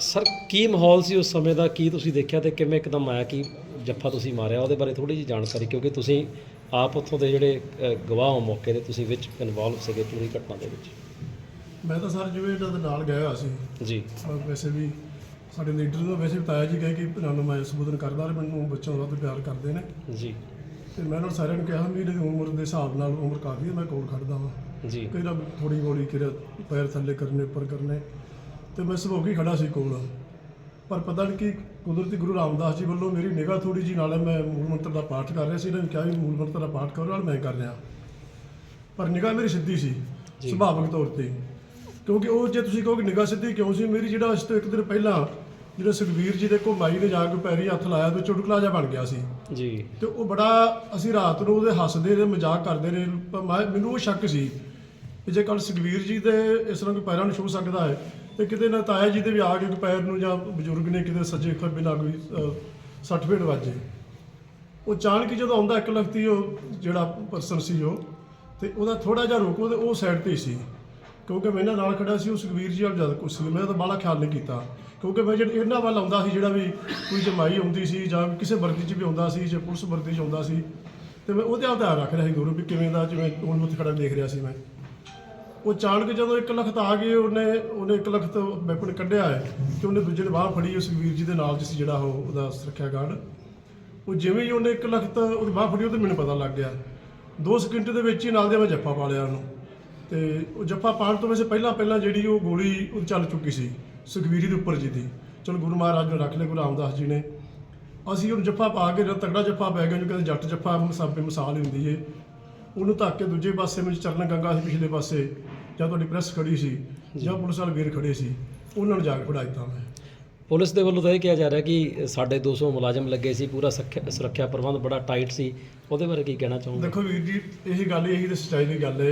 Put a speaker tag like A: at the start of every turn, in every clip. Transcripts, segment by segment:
A: Sir ਕੀ ਮਾਹੌਲ ਸੀ ਉਸ ਸਮੇਂ ਦਾ? ਕੀ ਤੁਸੀਂ ਦੇਖਿਆ ਤੇ ਕਿਵੇਂ ਇੱਕਦਮ ਆਇਆ ਕਿ ਜੱਫਾ ਤੁਸੀਂ ਮਾਰਿਆ? ਉਹਦੇ ਬਾਰੇ ਥੋੜੀ ਜਿਹੀ ਜਾਣਕਾਰੀ ਕਿਉਂਕਿ ਤੁਸੀਂ ਆਪ ਉੱਥੋਂ ਦੇ ਜਿਹੜੇ ਗਵਾਹ ਹੋ ਮੌਕੇ ਦੇ ਤੁਸੀਂ ਵਿੱਚ ਇਨਵੋਲਵ ਸੀਗੇ ਪੂਰੀ ਘਟਨਾ ਦੇ ਵਿੱਚ।
B: ਮੈਂ ਤਾਂ ਸਰ ਜਿਵੇਂ ਇਹਨਾਂ ਦੇ ਨਾਲ ਗਿਆ ਹੋਇਆ ਸੀ।
A: ਜੀ।
B: ਵੈਸੇ ਵੀ ਸਾਡੇ ਲੀਡਰ ਨੂੰ ਵੈਸੇ ਵੀ ਤਾਇਆ ਜੀ ਕਹੇ ਕਿ ਨੂੰ ਮੈਂ ਸੰਬੋਧਨ ਕਰਦਾ ਤੇ ਮੈਨੂੰ ਬੱਚੋਂ ਵੱਧ ਪਿਆਰ ਕਰਦੇ ਨੇ।
A: ਜੀ।
B: ਤੇ ਮੈਂ ਉਹਨਾਂ ਸਾਰਿਆਂ ਨੂੰ ਕਿਹਾ ਮੇਰੀ ਉਮਰ ਦੇ ਹਿਸਾਬ ਨਾਲ ਉਮਰ ਕਾਫੀ ਹੈ ਮੈਂ ਕੋਲ ਖੜਦਾ ਵਾਂ।
A: ਜੀ।
B: ਕਈ ਨਾ ਥੋੜੀ ਬੋੜੀ ਕਿਰ ਪੈਰ ਥੱਲੇ ਕਰਨੇ ਉੱਪਰ ਕਰਨੇ। ਤੇ ਮੈਂ ਸਭੋਗੀ ਖੜਾ ਸੀ ਕੋਲ। ਪਰ ਪਤਾ ਨਹੀਂ ਕਿ ਕੁਦਰਤੀ ਗੁਰੂ ਰਾਮਦਾਸ ਜੀ ਵੱਲੋਂ ਮੇਰੀ ਨਿਗਾਹ ਥੋੜੀ ਜੀ ਨਾਲੇ ਮੈਂ ਮੂਲ ਮੰਤਰ ਦਾ ਪਾਠ ਕਰ ਰਿਹਾ ਸੀ ਇਹਨਾਂ ਨੇ ਕਿਹਾ ਵੀ ਮੂਲ ਮੰਤਰ ਦਾ ਪਾਠ ਕਰੋ ਨਾਲ ਮੈਂ ਕਰ ਰਿਹਾ। ਪਰ ਨਿਗਾਹ ਮੇਰੀ ਸਿੱਧੀ ਸੀ। ਸੁਭਾਵਿਕ ਤੌਰ ਤੇ। ਕਿਉਂਕਿ ਉਹ ਜੇ ਤੁਸੀਂ ਕਹੋਗੇ ਨਿਗਾਹ ਸਿੱਧੀ ਕਿਉਂ ਸੀ ਮੇਰੀ ਜਿਹੜਾ ਅੱਜ ਤੋਂ ਇੱਕ ਦਿਨ ਪਹਿਲਾਂ ਜਿਹੜਾ ਸੁਖਵੀਰ ਜੀ ਦੇ ਕੋਲ ਮਾਈ ਨੇ ਜਾ ਕੇ ਪੈਰੀ ਹੱਥ ਲਾਇਆ ਤੇ ਚੁਟਕਲਾ ਜਿਹਾ ਬਣ ਗਿਆ ਸੀ।
A: ਜੀ।
B: ਤੇ ਉਹ ਬੜਾ ਅਸੀਂ ਰਾਤ ਨੂੰ ਉਹਦੇ ਹੱਸਦੇ ਨੇ ਮਜ਼ਾਕ ਕਰਦੇ ਨੇ ਪਰ ਮੈਂ- ਮੈਨੂੰ ਉਹ ਸ਼ੱਕ ਸੀ ਕਿ ਜੇ ਕੱਲ ਸੁਖਵੀਰ ਜੀ ਦੇ ਇਸ ਤਰ੍ਹਾਂ ਕੋਈ ਪੈਰਾਂ ਨੂੰ ਛੂ ਸਕਦਾ ਹੈ ਤੇ ਕਿਤੇ ਨਾ ਤਾਇਆ ਜੀ ਦੇ ਵੀ ਆ ਕੇ ਕੋਈ ਪੈਰ ਨੂੰ ਜਾਂ ਬਜ਼ੁਰਗ ਨੇ ਕਿਤੇ ਸੱਜੇ ਖੱਬੇ ਨਾਲ ਕੋਈ ਅਹ, ਸੱਟ ਵੱਜੇ। ਉਹ ਚਾਣਕ ਹੀ ਜਦੋਂ ਆਉਂਦਾ ਇੱਕ ਲਖਤੀ ਉਹ ਜਿਹੜਾ ਪਰਸਨ ਸੀ ਉਹ ਤੇ ਉਹਦਾ ਥੋੜਾ ਜਿਹਾ ਰੋਕੋ ਤੇ ਉਹ ਸਾਈਡ ਤੇ ਹੀ ਸੀ। ਕਿਉਂਕਿ ਮੈਂ ਇਹਨਾਂ ਨਾਲ ਖੜਾ ਸੀ ਉਹ ਸੁਖਵੀਰ ਜੀ ਵਾਲ ਜਦ ਕੁਛ ਸੀ ਮੈਂ ਤਾਂ ਬਾਹਲਾ ਖਿਆਲ ਨਹੀਂ ਕੀਤਾ। ਕਿਉਂਕਿ ਮੈਂ ਜਿਹੜਾ ਇਹਨਾਂ ਵੱਲ ਆਉਂਦਾ ਸੀ ਜਿਹੜਾ ਵੀ ਕੋਈ ਜਮਾਈ ਆਉਂਦੀ ਸੀ ਜਾਂ ਕਿਸੇ ਵਰਦੀ 'ਚ ਵੀ ਆਉਂਦਾ ਸੀ ਜਾਂ ਪੁਲਿਸ ਵਰਦੀ 'ਚ ਆਉਂਦਾ ਸੀ ਤੇ ਮੈਂ ਉਹਦੇ ਆਪ ਧਿਆਨ ਰੱਖ ਰਿਹਾ ਸੀ ਗੁਰੂ ਵੀ ਕਿਵੇਂ ਦਾ ਜਿਵੇਂ ਹੁਣ ਉੱਥੇ ਖੜਾ ਦੇਖ ਰਿਹਾ ਸੀ ਮੈਂ। ਉਹ ਚਾਣ ਕੇ ਜਦੋਂ ਇੱਕ ਲਖਤ ਆ ਗਏ, ਉਹਨੇ ਉਹਨੇ ਇੱਕ ਲਖਤ ਵੈਪਨ ਕੱਢਿਆ ਹੈ ਕਿ ਉਹਨੇ ਦੂਜੇ ਨੇ ਬਾਹ ਫੜੀ, ਉਸ ਵੀਰ ਜੀ ਦੇ ਨਾਲ ਜਿਸ ਜਿਹੜਾ ਉਹ, ਉਹਦਾ ਸੁਰੱਖਿਆ ਗਾਰਡ। ਉਹ ਜਿਵੇਂ ਹੀ ਉਹਨੇ ਇੱਕ ਲਖਤ ਉਹਦੀ ਬਾਹ ਫੜੀ ਉਹ ਤੇ ਮੈਨੂੰ ਪਤਾ ਲੱਗ ਗਿਆ। ਦੋ ਸਕਿੰਟ ਦੇ ਵਿੱਚ ਹੀ ਨਾਲ ਦੇ ਮੈਂ ਜੱਫਾ ਪਾ ਲਿਆ ਉਹਨੂੰ। ਤੇ ਉਹ ਜੱਫਾ ਪਾਉਣ ਤੋਂ ਵੈਸੇ ਪਹਿਲਾਂ ਪਹਿਲਾਂ ਜਿਹੜੀ ਉਹ ਗੋਲੀ ਉਹ ਚੱਲ ਚੁੱਕੀ ਸੀ, ਸੁਖਵੀਰ ਦੇ ਉੱਪਰ ਜੀ ਦੀ। ਚਲੋ ਗੁਰੂ ਮਹਾਰਾਜ ਨੇ ਰੱਖ ਲਿਆ, ਗੁਰੂ ਰਾਮਦਾਸ ਜੀ ਨੇ। ਅਸੀਂ ਉਹਨੂੰ ਜੱਫਾ ਪਾ ਕੇ ਜਦ ਤਗੜਾ ਜੱਫਾ ਪੈ ਗਿਆ ਜਿਹਨੂੰ ਕਹਿੰਦੇ ਜੱਟ ਜੱਫਾ ਮਸਾਬੇ ਮਿਸਾਲ ਹੀ ਹੁੰਦੀ ਏ। ਉਹਨੂੰ ਧੱਕ ਕੇ ਦੂਜੇ ਪਾਸੇ ਵਿੱਚ ਚਰਨ ਗੰਗਾ ਸੀ ਪਿਛਲੇ ਪਾਸੇ। ਜਾਂ ਤੁਹਾਡੀ ਪ੍ਰੈਸ ਖੜੀ ਸੀ ਜਾਂ ਪੁਲਿਸ ਵਾਲੇ ਵੀਰ ਖੜੇ ਸੀ ਉਹਨਾਂ ਨੂੰ ਜਾ ਕੇ ਫੜਾ ਦਿੱਤਾ ਮੈਂ।
A: ਪੁਲਿਸ ਦੇ ਵੱਲੋਂ ਤਾਂ ਇਹ ਕਿਹਾ ਜਾ ਰਿਹਾ ਕਿ ਸਾਡੇ 200 ਮੁਲਾਜ਼ਮ ਲੱਗੇ ਸੀ ਪੂਰਾ ਸੁਰੱਖਿਆ- ਸੁਰੱਖਿਆ ਪ੍ਰਬੰਧ ਬੜਾ ਟਾਈਟ ਸੀ। ਉਹਦੇ ਬਾਰੇ ਕੀ ਕਹਿਣਾ ਚਾਹੋਗੇ?
B: ਦੇਖੋ ਵੀਰ ਜੀ ਇਹੀ ਗੱਲ ਇਹੀ ਤੇ ਸੱਚਾਈ ਦੀ ਗੱਲ ਹੈ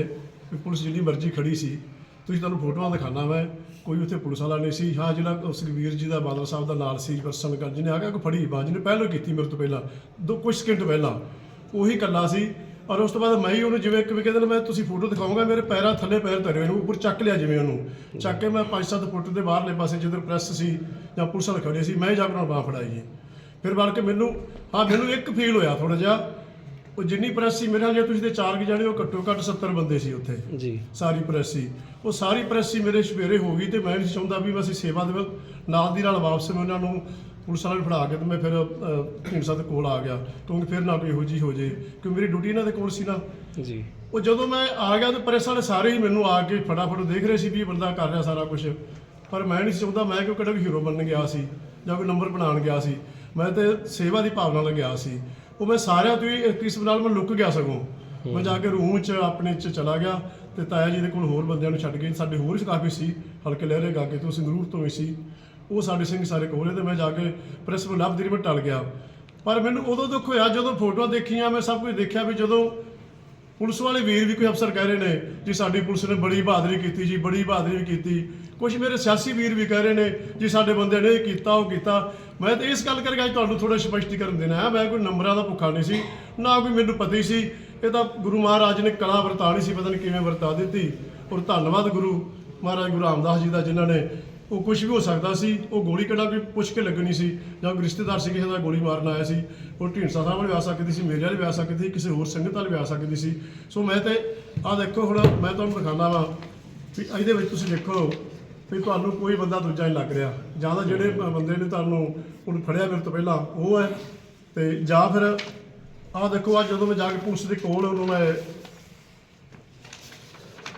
B: ਵੀ ਪੁਲਿਸ ਜਿੰਨੀ ਮਰਜ਼ੀ ਖੜੀ ਸੀ ਤੁਸੀਂ ਤੁਹਾਨੂੰ ਫੋਟੋਆਂ ਦਿਖਾਣਾ ਮੈਂ ਕੋਈ ਉੱਥੇ ਪੁਲਿਸ ਵਾਲਾ ਨਹੀਂ ਸੀ। ਹਾਂ ਜਿਹੜਾ ਉਹ ਸੁਖਬੀਰ ਜੀ ਦਾ ਬਾਦਲ ਸਾਹਿਬ ਦਾ ਨਾਲ ਸੀ ਪਰਸਨ ਕਰ ਜਿਹਨੇ ਆ ਕੇ ਫੜੀ ਬਾਜ ਨੇ ਪਹਿਲਾਂ ਕੀਤੀ ਮੇਰੇ ਤੋਂ ਪਹਿਲਾਂ ਦੋ ਕੁਝ ਸਕਿੰਟ ਪਹਿਲਾਂ ਉਹੀ ਕੱਲਾ ਸੀ। ਔਰ ਉਸ ਤੋਂ ਬਾਅਦ ਮੈਂ ਹੀ ਉਹਨੂੰ ਜਿਵੇਂ ਕਿ ਕਹਿੰਦੇ ਨੇ ਮੈਂ ਤੁਸੀਂ ਫੋਟੋ ਦਿਖਾਉਂਗਾ ਮੇਰੇ ਪੈਰਾਂ ਥੱਲੇ ਪੈਰ ਧਰੇ ਹੋਏ ਨੇ ਉੱਪਰ ਚੱਕ ਲਿਆ ਜਿਵੇਂ ਉਹਨੂੰ। ਚੱਕ ਕੇ ਮੈਂ 5-7 ਫੁੱਟ ਦੇ ਬਾਹਰਲੇ ਪਾਸੇ ਜਿੱਧਰ ਪ੍ਰੈਸ ਸੀ ਜਾਂ ਪੁਲਿਸ ਵਾਲੇ ਖੜੇ ਸੀ ਮੈਂ ਜਾ ਕੇ ਉਹਨਾਂ ਬਾਂਹ ਫੜਾਈ ਜੀ। ਫਿਰ ਬਣ ਕੇ ਮੈਨੂੰ ਹਾਂ ਮੈਨੂੰ ਇੱਕ ਫੀਲ ਹੋਇਆ ਥੋੜਾ ਜਿਹਾ। ਉਹ ਜਿੰਨੀ ਪ੍ਰੈਸ ਸੀ ਮੇਰੇ ਨਾਲ ਜੇ ਤੁਸੀਂ ਤੇ ਚਾਰ ਕਿ ਜਾਣੇ ਉਹ ਘੱਟੋ ਘੱਟ 70 ਬੰਦੇ ਸੀ ਉੱਥੇ।
A: ਜੀ।
B: ਸਾਰੀ ਪ੍ਰੈਸ ਸੀ। ਉਹ ਸਾਰੀ ਪ੍ਰੈਸ ਸੀ ਮੇਰੇ ਸਵੇਰੇ ਹੋ ਗਈ ਤੇ ਮੈਂ ਨਹੀਂ ਚਾਹੁੰਦਾ ਵੀ ਅਸੀਂ ਸੇਵਾ ਦੇ ਨਾਲ ਦੀ ਨਾਲ ਵਾਪਸ ਮੈਂ ਉਹਨਾਂ ਨੂੰ ਪੁਲਿਸ ਵਾਲਿਆਂ ਨੂੰ ਫੜਾ ਕੇ ਤੇ ਮੈਂ ਫਿਰ ਢੀਂਡਸਾ ਦੇ ਕੋਲ ਆ ਗਿਆ। ਕਿਉਂਕਿ ਫਿਰ ਨਾ ਕੋਈ ਇਹੋ ਜਿਹੀ ਹੋ ਜੇ ਕਿਉਂਕਿ ਮੇਰੀ ਡਿਊਟੀ ਇਹਨਾਂ ਦੇ ਕੋਲ ਸੀ ਨਾ।
A: ਜੀ।
B: ਉਹ ਜਦੋਂ ਮੈਂ ਆ ਗਿਆ ਤੇ ਪ੍ਰੈਸ ਵਾਲੇ ਸਾਰੇ ਹੀ ਮੈਨੂੰ ਆ ਕੇ ਫਟਾਫਟ ਦੇਖ ਰਹੇ ਸੀ ਵੀ ਇਹ ਬੰਦਾ ਕਰ ਰਿਹਾ ਸਾਰਾ ਕੁਝ ਪਰ ਮੈਂ ਨਹੀਂ ਸੀ ਚਾਹੁੰਦਾ ਮੈਂ ਕਿਉਂ ਕਿਹੜਾ ਵੀ ਹੀਰੋ ਬਣਨ ਗਿਆ ਸੀ ਜਾਂ ਕੋਈ ਨੰਬਰ ਬਣਾਉਣ ਗਿਆ ਸੀ। ਮੈਂ ਤੇ ਸੇਵਾ ਦੀ ਭਾਵਨਾ ਨਾਲ ਗਿਆ ਸੀ। ਉਹ ਮੈਂ ਸਾਰਿਆਂ ਤੋਂ ਹੀ ਕਿਸਮ ਨਾਲ ਮੈਂ ਲੁੱਕ ਗਿਆ ਸਗੋਂ। ਮੈਂ ਜਾ ਕੇ ਰੂਮ 'ਚ ਆਪਣੇ 'ਚ ਚਲਾ ਗਿਆ ਤੇ ਤਾਇਆ ਜੀ ਦੇ ਕੋਲ ਹੋਰ ਬੰਦਿਆਂ ਨੂੰ ਛੱਡ ਕੇ ਸਾਡੇ ਹੋਰ ਵੀ ਕਾਫੀ ਸੀ। ਹਲਕੇ ਲਹਿਰੇ ਗਾ ਕੇ ਤੋਂ ਸੰਗਰੂਰ ਤੋਂ ਵੀ ਸੀ। ਉਹ ਸਾਡੇ ਸਿੰਘ ਸਾਰੇ ਕੋਲੇ ਤੇ ਮੈਂ ਜਾ ਕੇ ਪ੍ਰੈਸ ਨੂੰ ਲੱਭ ਰਹੀ, ਮੈਂ ਟਲ ਗਿਆ। ਪਰ ਮੈਨੂੰ ਉਦੋਂ ਦੁੱਖ ਹੋਇਆ ਜਦੋਂ ਫੋਟੋਆਂ ਦੇਖੀਆਂ, ਮੈਂ ਸਭ ਕੁਝ ਦੇਖਿਆ ਵੀ ਜਦੋਂ ਪੁਲਿਸ ਵਾਲੇ ਵੀਰ ਵੀ ਕੋਈ ਅਫਸਰ ਕਹਿ ਰਹੇ ਨੇ ਜੀ ਸਾਡੀ ਪੁਲਿਸ ਨੇ ਬੜੀ ਬਹਾਦਰੀ ਕੀਤੀ ਜੀ, ਬੜੀ ਬਹਾਦਰੀ ਵੀ ਕੀਤੀ। ਕੁਝ ਮੇਰੇ ਸਿਆਸੀ ਵੀਰ ਵੀ ਕਹਿ ਰਹੇ ਨੇ ਜੀ ਸਾਡੇ ਬੰਦੇ ਨੇ ਇਹ ਕੀਤਾ, ਉਹ ਕੀਤਾ। ਮੈਂ ਤਾਂ ਇਸ ਗੱਲ ਕਰਕੇ ਅੱਜ ਤੁਹਾਨੂੰ ਥੋੜਾ ਸਪਸ਼ਟੀਕਰਨ ਦੇਣਾ ਹੈ, ਮੈਂ ਕੋਈ ਨੰਬਰਾਂ ਦਾ ਭੁੱਖਾ ਨਹੀਂ ਸੀ, ਨਾ ਕੋਈ ਮੈਨੂੰ ਪਤਾ ਹੀ ਸੀ। ਇਹ ਤਾਂ ਗੁਰੂ ਮਹਾਰਾਜ ਨੇ ਕਲਾ ਵਰਤਾਣੀ ਸੀ, ਪਤਾ ਨਹੀਂ ਕਿਵੇਂ ਵਰਤਾ ਦਿੱਤੀ। ਔਰ ਧੰਨਵਾਦ ਗੁਰੂ ਮਹਾਰਾਜ, ਗੁਰੂ ਰਾਮਦਾਸ ਜੀ ਦਾ ਜਿਨ੍ਹਾਂ ਨੇ ਉਹ ਕੁਝ ਵੀ ਹੋ ਸਕਦਾ ਸੀ ਉਹ ਗੋਲੀ ਕਿਹੜਾ ਕੋਈ ਪੁੱਛ ਕੇ ਲੱਗਣੀ ਸੀ ਜਾਂ ਕੋਈ ਰਿਸ਼ਤੇਦਾਰ ਸੀ ਕਿਸੇ ਦਾ ਗੋਲੀ ਮਾਰਨ ਆਇਆ ਸੀ ਉਹ ਢੀਂਡਸਾ ਸਾਹਿਬ ਵਾਲੇ ਵੀ ਆ ਸਕਦੀ ਸੀ ਮੇਰੇ ਵਾਲੇ ਵੀ ਆ ਸਕਦੀ ਸੀ ਕਿਸੇ ਹੋਰ ਸੰਗਤ ਵਾਲੇ ਵੀ ਆ ਸਕਦੀ ਸੀ। ਸੋ ਮੈਂ ਤੇ ਆਹ ਦੇਖੋ ਹੁਣ ਮੈਂ ਤੁਹਾਨੂੰ ਦਿਖਾਣਾ ਵਾ ਵੀ ਇਹਦੇ ਵਿੱਚ ਤੁਸੀਂ ਦੇਖੋ ਵੀ ਤੁਹਾਨੂੰ ਕੋਈ ਬੰਦਾ ਦੂਜਾ ਨਹੀਂ ਲੱਗ ਰਿਹਾ। ਜਾਂ ਤਾਂ ਜਿਹੜੇ ਬੰਦੇ ਨੇ ਤੁਹਾਨੂੰ ਹੁਣ ਫੜਿਆ ਮੇਰੇ ਤੋਂ ਪਹਿਲਾਂ ਉਹ ਹੈ। ਤੇ ਜਾਂ ਫਿਰ ਆਹ ਦੇਖੋ ਆ ਜਦੋਂ ਮੈਂ ਜਾ ਕੇ ਪੁਲਿਸ ਦੇ ਕੋਲ ਉਹਨੂੰ ਮੈਂ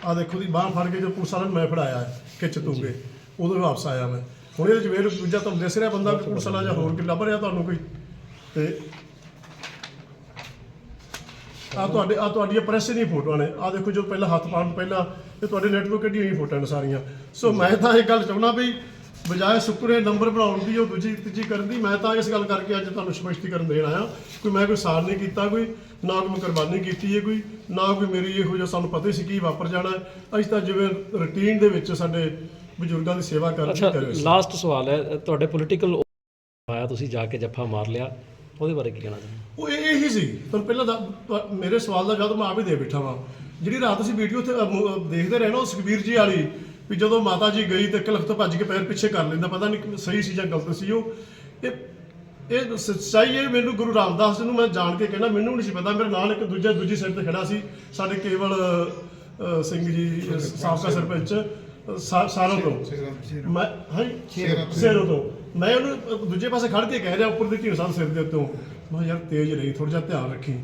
B: ਆ ਦੇਖੋ ਦੀ ਬਾਹ ਫੜ ਕੇ ਜੋ ਪੁਲਿਸ ਵਾਲਿਆਂ ਨੂੰ ਮੈਂ ਫੜਾਇਆ ਖਿੱਚ ਤੂਗੇ ਉਦੋਂ ਵਾਪਸ ਆਇਆ ਮੈਂ। ਹੁਣ ਇਹਦੇ ਵਿੱਚ ਵੇਰ ਦੂਜਾ ਤੁਹਾਨੂੰ ਦਿਸ ਰਿਹਾ ਬੰਦਾ ਕਿ ਪੁਲਿਸ ਵਾਲਾ ਜਾਂ ਹੋਰ ਕੋਈ ਲੱਭ ਰਿਹਾ ਤੁਹਾਨੂੰ ਕੋਈ। ਤੇ ਆ ਤੁਹਾਡੇ ਆ ਤੁਹਾਡੀਆਂ ਪ੍ਰੈਸ ਦੀਆਂ ਫੋਟੋਆਂ ਨੇ। ਆ ਦੇਖੋ ਜੋ ਪਹਿਲਾਂ ਹੱਥ ਪਾਉਣ ਤੋਂ ਪਹਿਲਾਂ ਇਹ ਤੁਹਾਡੇ ਨੈਟਵਰਕ ਕੱਢੀਆਂ ਹੋਈਆਂ ਫੋਟੋਆਂ ਨੇ ਸਾਰੀਆਂ। ਸੋ ਮੈਂ ਤਾਂ ਇਹ ਗੱਲ ਚਾਹੁੰਦਾ ਵੀ ਬਜਾਏ ਸੁੱਕਰੇ ਨੰਬਰ ਬਣਾਉਣ ਦੀ ਉਹ ਦੂਜੀ ਤੀਜੀ ਕਰਨ ਦੀ ਮੈਂ ਤਾਂ ਇਸ ਗੱਲ ਕਰਕੇ ਅੱਜ ਤੁਹਾਨੂੰ ਸਪਸ਼ਟੀਕਰਨ ਦੇਣ ਆਇਆ। ਕੋਈ ਮੈਂ ਕੋਈ ਸਾਰ ਨਹੀਂ ਕੀਤਾ ਕੋਈ ਨਾ ਕੋਈ ਕੁਰਬਾਨੀ ਕੀਤੀ ਹੈ ਕੋਈ ਨਾ ਕੋਈ ਮੇਰੀ ਇਹੋ ਜਿਹਾ ਸਾਨੂੰ ਪਤਾ ਸੀ ਕੀ ਵਾਪਰ ਜਾਣਾ। ਅਸੀਂ ਤਾਂ ਜਿਵੇਂ ਰੁਟੀਨ ਦੇ ਵਿੱਚ ਸਾਡੇ ਬਜ਼ੁਰਗਾਂ ਦੀ ਸੇਵਾ ਕਰਨ
A: ਅੱਛਾ ਲਾਸਟ ਸਵਾਲ ਹੈ ਤੁਹਾਡੇ ਪੋਲੀਟੀਕਲ ਆਇਆ ਤੁਸੀਂ ਜਾ ਕੇ ਜੱਫਾ ਮਾਰ ਲਿਆ ਉਹਦੇ ਬਾਰੇ ਕੀ ਕਹਿਣਾ ਚਾਹੁੰਦੇ
B: ਉਹ ਇਹ ਇਹੀ ਸੀ ਤੁਹਾਨੂੰ ਪਹਿਲਾਂ ਦਾ ਤੁਹਾ- ਮੇਰੇ ਸਵਾਲ ਦਾ ਜਵਾਬ ਮੈਂ ਆਪ ਹੀ ਦੇ ਬੈਠਾ ਵਾਂ। ਜਿਹੜੀ ਰਾਤ ਅਸੀਂ ਵੀਡੀਓ ਤੇ ਦੇਖਦੇ ਰਹੇ ਨਾ ਉਹ ਸੁਖਬੀਰ ਜੀ ਵਾਲੀ ਵੀ ਜਦੋਂ ਮਾਤਾ ਜੀ ਗਈ ਤੇ ਕਲਖ ਤੋਂ ਭੱਜ ਕੇ ਪੈਰ ਪਿੱਛੇ ਕਰ ਲੈਂਦਾ ਪਤਾ ਨਹੀਂ ਸਹੀ ਸੀ ਜਾਂ ਗਲਤ ਸੀ ਉਹ। ਇਹ ਇਹ ਸੱਚਾਈ ਹੈ ਮੈਨੂੰ ਗੁਰੂ ਰਾਮਦਾਸ ਜੀ ਨੂੰ ਮੈਂ ਜਾਣ ਕੇ ਕਹਿੰਦਾ ਮੈਨੂੰ ਨਹੀਂ ਸੀ ਪਤਾ ਮੇਰੇ ਨਾਲ ਇੱਕ ਦੂਜਾ ਦੂਜੀ ਸਾਈਡ ਤੇ ਖੜਾ ਸੀ ਸਾਡੇ ਕੇਵਲ ਅ, ਸਿੰਘ ਜੀ ਅ, ਸਾਬਕਾ ਸਰਪੰਚ। ਸਾਰੋਂ ਤੋਂ। ਮੈਂ ਹਾਂ ਸੇਰੋਂ ਤੋਂ। ਮੈਂ ਉਹਨੂੰ ਦੂਜੇ ਪਾਸੇ ਖੜ ਕੇ ਕਹਿ ਰਿਹਾ ਉੱਪਰ ਦੀ ਢੀਂਡ ਸਾਹਿਬ ਸਿਰ ਦੇ ਉੱਤੋਂ। ਮੈਂ ਯਾਰ ਤੇਜ਼ ਰਹੀ ਥੋੜਾ ਜਿਹਾ ਧਿਆਨ ਰੱਖੀ।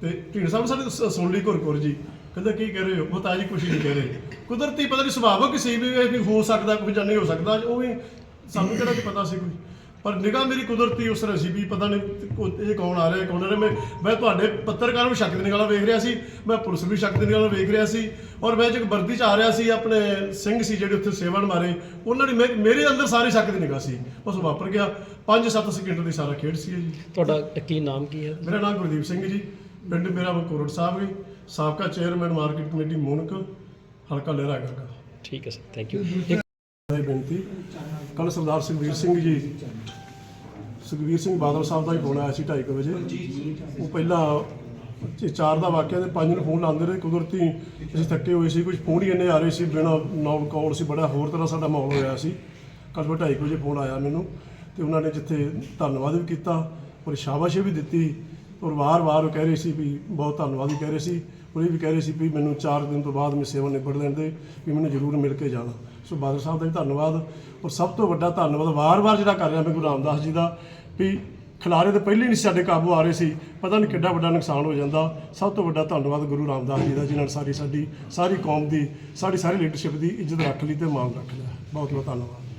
B: ਤੇ ਢੀਂਡ ਸਾਹਿਬ ਸਾਡੇ ਸੁਣ ਲਈ ਘੁਰ ਘੁਰ ਜੀ। ਕਹਿੰਦਾ ਕੀ ਕਹਿ ਰਹੇ ਹੋ? ਉਹ ਤਾਂ ਜੀ ਕੁਛ ਨਹੀਂ ਕਹਿ ਰਹੇ। ਕੁਦਰਤੀ ਪਤਾ ਨਹੀਂ ਸੁਭਾਵਕ ਸੀ ਵੀ ਇਹ ਵੀ ਹੋ ਸਕਦਾ ਕੁਝ ਜਾਂ ਨਹੀਂ ਹੋ ਸਕਦਾ। ਉਹ ਵੀ ਸਾਨੂੰ ਕਿਹੜਾ ਪਤਾ ਸੀ ਕੋਈ? ਪਰ ਨਿਗਾਹ ਮੇਰੀ ਕੁਦਰਤੀ ਉਸ ਵੀ ਪਤਾ ਨਹੀਂ ਕੋ- ਇਹ ਕੌਣ ਆ ਰਿਹਾ ਕੌਣ ਆ ਰਿਹਾ। ਮੈਂ ਮੈਂ ਤੁਹਾਡੇ ਪੱਤਰਕਾਰ ਨੂੰ ਸ਼ੱਕ ਦੀ ਨਿਗਾਹ ਨਾਲ ਵੇਖ ਰਿਹਾ ਸੀ ਮੈਂ ਪੁਲਿਸ ਨੂੰ ਵੀ ਸ਼ੱਕ ਦੀ ਨਿਗਾਹ ਨਾਲ ਵੇਖ ਰਿਹਾ ਸੀ ਔਰ ਮੈਂ ਜਦ ਵਰਦੀ ਚ ਆ ਰਿਹਾ ਸੀ ਆਪਣੇ ਸਿੰਘ ਸੀ ਜਿਹੜੇ ਉੱਥੇ ਸੇਵਨ ਮਾਰੇ ਉਹਨਾਂ ਦੀ ਮੇ- ਮੇਰੇ ਅੰਦਰ ਸਾਰੀ ਸ਼ੱਕ ਦੀ ਨਿਗਾਹ ਸੀ। ਬਸ ਉਹ ਵਾਪਰ ਗਿਆ। 5-7 ਸਕਿੰਟ ਦੀ ਸਾਰਾ ਖੇਡ ਸੀ ਇਹ ਜੀ।
A: ਤੁਹਾਡਾ ਕੀ ਨਾਮ ਕੀ ਹੈ?
B: ਮੇਰਾ ਨਾਮ ਗੁਰਦੀਪ ਸਿੰਘ ਜੀ। ਪਿੰਡ ਮੇਰਾ ਕੋਰਟ ਸਾਹਿਬ ਜੀ। ਸਾਬਕਾ ਚੇਅਰਮੈਨ ਮਾਰਕੀਟ ਕਮੇਟੀ ਮੂਨਕ ਹਲਕਾ ਲਹਿਰਾ ਗਾਗਾ
A: ਠੀਕ ਹੈ ਸਰ ਥੈਂਕ ਯੂ
B: ਇਹ ਬੇਨਤੀ। ਕੱਲ ਸਰਦਾਰ ਸੁਖਬੀਰ ਸਿੰਘ ਜੀ ਸੁਖਬੀਰ ਸਿੰਘ ਬਾਦਲ ਸਾਹਿਬ ਦਾ ਹੀ ਫੋਨ ਆਇਆ ਸੀ 2:30 ਵਜੇ। ਉਹ ਪਹਿਲਾਂ ਇਹ ਚਾਰ ਦਾ ਵਾਕਿਆ ਤੇ ਪੰਜ ਨੂੰ ਫੋਨ ਲਾਉਂਦੇ ਰਹੇ, ਕੁਦਰਤੀ ਅਸੀਂ ਥੱਕੇ ਹੋਏ ਸੀ ਕੁਝ ਫੋਨ ਹੀ ਇੰਨੇ ਆ ਰਹੇ ਸੀ, ਬਿਨਾਂ ਨੌਨ ਕਾਲ ਸੀ, ਬੜਾ ਹੋਰ ਤਰ੍ਹਾਂ ਸਾਡਾ ਮਾਹੌਲ ਹੋਇਆ ਸੀ। ਕੱਲ 2:30 ਵਜੇ ਫੋਨ ਆਇਆ ਮੈਨੂੰ ਤੇ ਉਹਨਾਂ ਨੇ ਜਿੱਥੇ ਧੰਨਵਾਦ ਵੀ ਕੀਤਾ, ਔਰ ਸ਼ਾਬਾਸ਼ ਵੀ ਦਿੱਤੀ। ਔਰ ਵਾਰ-ਵਾਰ ਉਹ ਕਹਿ ਰਹੇ ਸੀ ਵੀ ਬਹੁਤ ਧੰਨਵਾਦ ਵੀ ਕਹਿ ਰਹੇ ਸੀ। ਔਰ ਇਹ ਵੀ ਕਹਿ ਰਹੇ ਸੀ ਵੀ ਮੈਨੂੰ 4 ਦਿਨ ਤੋਂ ਬਾਅਦ ਮੈਂ ਸੇਵਾ ਨਿਬੜ ਲੈਣ ਦੇ, ਵੀ ਮੈਨੂੰ ਜ਼ਰੂਰ ਮਿਲ ਕੇ ਜਾਣਾ। ਸੋ ਬਾਦਲ ਸਾਹਿਬ ਦਾ ਵੀ ਧੰਨਵਾਦ। ਔਰ ਸਭ ਤੋਂ ਵੱਡਾ ਧੰਨਵਾਦ ਵਾਰ-ਵਾਰ ਜਿਹੜਾ ਕਰ ਰਿਹਾ ਮੈਂ ਗੁਰੂ ਰਾਮਦਾਸ ਜੀ ਦਾ ਵੀ ਖਿਲਾਰੇ ਤਾਂ ਪਹਿਲੇ ਨਹੀਂ ਸੀ ਸਾਡੇ ਕਾਬੂ ਆ ਰਹੇ ਸੀ। ਪਤਾ ਨਹੀਂ ਕਿੱਡਾ ਵੱਡਾ ਨੁਕਸਾਨ ਹੋ ਜਾਂਦਾ। ਸਭ ਤੋਂ ਵੱਡਾ ਧੰਨਵਾਦ ਗੁਰੂ ਰਾਮਦਾਸ ਜੀ ਦਾ, ਜਿਨ੍ਹਾਂ ਨੇ ਸਾਰੀ ਸਾਡੀ, ਸਾਰੀ ਕੌਮ ਦੀ, ਸਾਡੀ ਸਾਰੀ ਲੀਡਰਸ਼ਿਪ ਦੀ ਇੱਜ਼ਤ ਰੱਖ ਲਈ ਤੇ ਮਾਣ ਰੱਖ ਲਿਆ। ਬਹੁਤ ਬਹੁਤ ਧੰਨਵਾਦ।